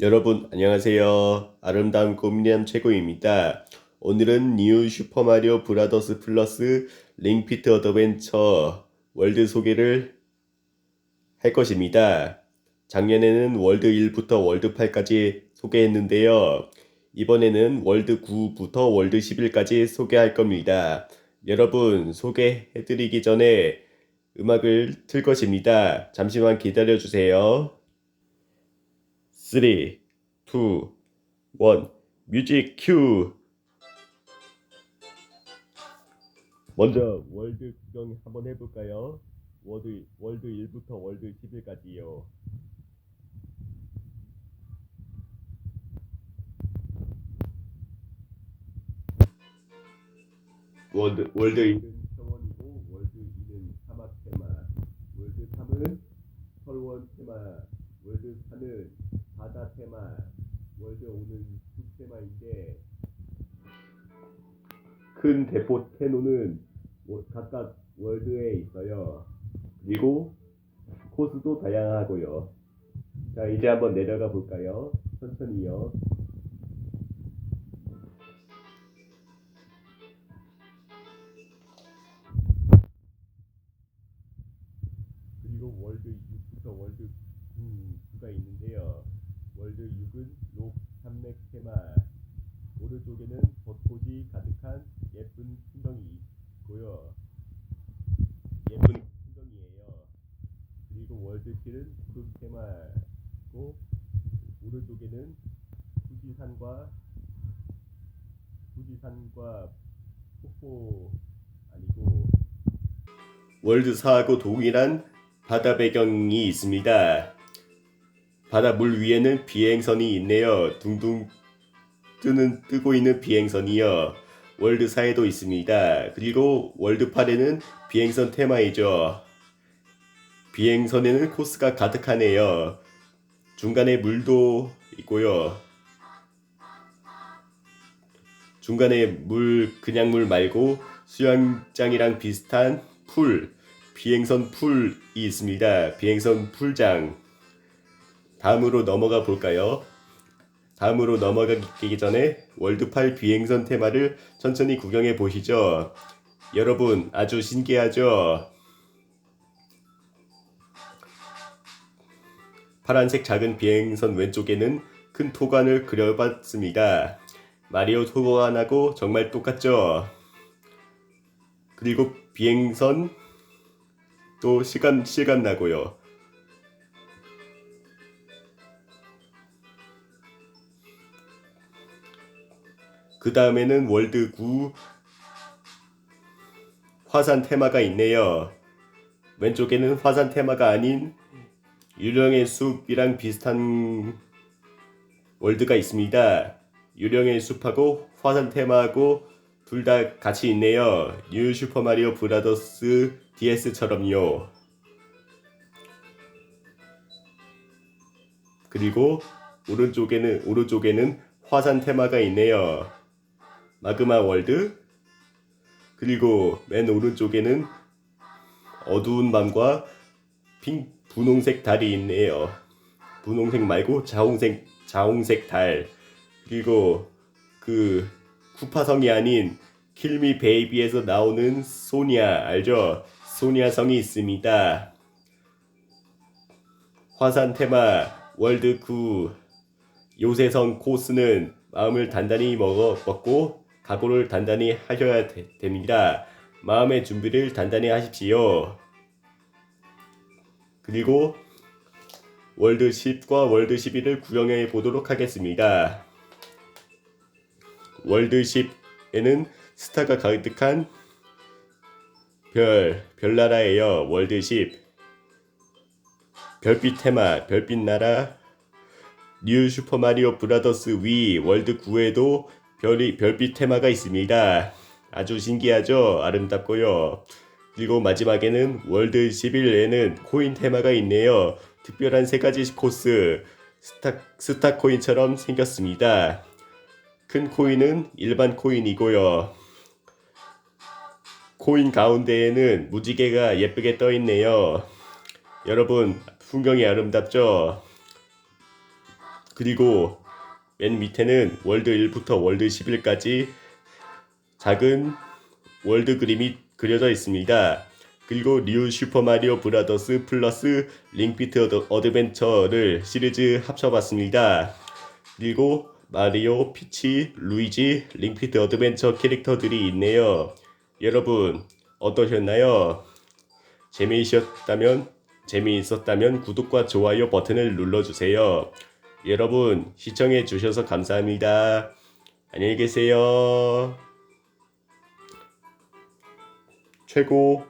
여러분 안녕하세요. 아름다운 고민남 최고입니다. 오늘은 뉴 슈퍼마리오 브라더스 플러스 링피트 어드벤처 월드 소개를 할 것입니다. 작년에는 월드 1부터 월드 8까지 소개했는데요. 이번에는 월드 9부터 월드 11까지 소개할 겁니다. 여러분 소개해드리기 전에 음악을 틀 것입니다. 잠시만 기다려 주세요. 3, 2, 1, 뮤직 큐! 먼저 월드 구경 한번 해볼까요? 월드, 월드 1부터 월드 11까지요. 월드, 월드 1은 평원이고, 월드 2는 사막 테마, 월드 3은 설원 테마, 월드 4는 바다 테마, 월드 5는 숲 테마인데 큰 대포 테노는 워- 각각 월드에 있어요. 그리고 코스도 다양하고요. 자 이제 한번 내려가 볼까요? 천천히요. 그리고 월드 6부터 월드 9가 있는데요. 월드 6은 록 산맥 테마. 오른쪽에는 벚꽃이 가득한 예쁜 풍경이 있고요. 예쁜 풍경이에요. 그리고 월드 7은 구름 테마고 오른쪽에는 후지산과 후지산과 폭포 아니고 월드 4하고 동일한 바다 배경이 있습니다. 바다 물 위에는 비행선이 있네요. 둥둥 뜨는 뜨고 있는 비행선이요. 월드 4에도 있습니다. 그리고 월드 8에는 비행선 테마이죠. 비행선에는 코스가 가득하네요. 중간에 물도 있고요. 중간에 물 그냥 물 말고 수영장이랑 비슷한 풀 비행선 풀이 있습니다. 비행선 풀장. 다음으로 넘어가 볼까요? 다음으로 넘어가기 전에 월드8 비행선 테마를 천천히 구경해 보시죠. 여러분, 아주 신기하죠? 파란색 작은 비행선 왼쪽에는 큰 토관을 그려봤습니다. 마리오 토관하고 정말 똑같죠? 그리고 비행선 또 시간 시간 나고요. 그 다음에는 월드 9 화산 테마가 있네요. 왼쪽에는 화산 테마가 아닌 유령의 숲이랑 비슷한 월드가 있습니다. 유령의 숲하고 화산 테마하고 둘 다 같이 있네요. 뉴 슈퍼마리오 브라더스 DS처럼요. 그리고 오른쪽에는 오른쪽에는 화산 테마가 있네요. 마그마 월드 그리고 맨 오른쪽에는 어두운 밤과 핑 분홍색 달이 있네요. 분홍색 말고 자홍색 자홍색 달 그리고 그 쿠파성이 아닌 킬미 베이비에서 나오는 소니아 알죠? 소니아 성이 있습니다. 화산 테마 월드 9 요새성 코스는 마음을 단단히 먹어 먹고 각오를 단단히 하셔야 되, 됩니다. 마음의 준비를 단단히 하십시오. 그리고 월드 10과 월드 11을 구경해 보도록 하겠습니다. 월드 10에는 스타가 가득한 별, 별나라예요. 월드 10. 별빛 테마, 별빛 나라, 뉴 슈퍼마리오 브라더스 위 월드 9에도 별이 별빛 테마가 있습니다. 아주 신기하죠? 아름답고요. 그리고 마지막에는 월드 11에는 코인 테마가 있네요. 특별한 세 가지 코스 스타 스타 코인처럼 생겼습니다. 큰 코인은 일반 코인이고요. 코인 가운데에는 무지개가 예쁘게 떠 있네요. 여러분, 풍경이 아름답죠? 그리고 맨 밑에는 월드 1부터 월드 11까지 작은 월드 그림이 그려져 있습니다. 그리고 뉴 슈퍼마리오 브라더스 플러스 링피트 어드, 어드벤처를 시리즈 합쳐봤습니다. 그리고 마리오, 피치, 루이지, 링피트 어드벤처 캐릭터들이 있네요. 여러분 어떠셨나요? 재미있었다면 재미있었다면 구독과 좋아요 버튼을 눌러주세요. 여러분 시청해 주셔서 감사합니다. 안녕히 계세요. 최고.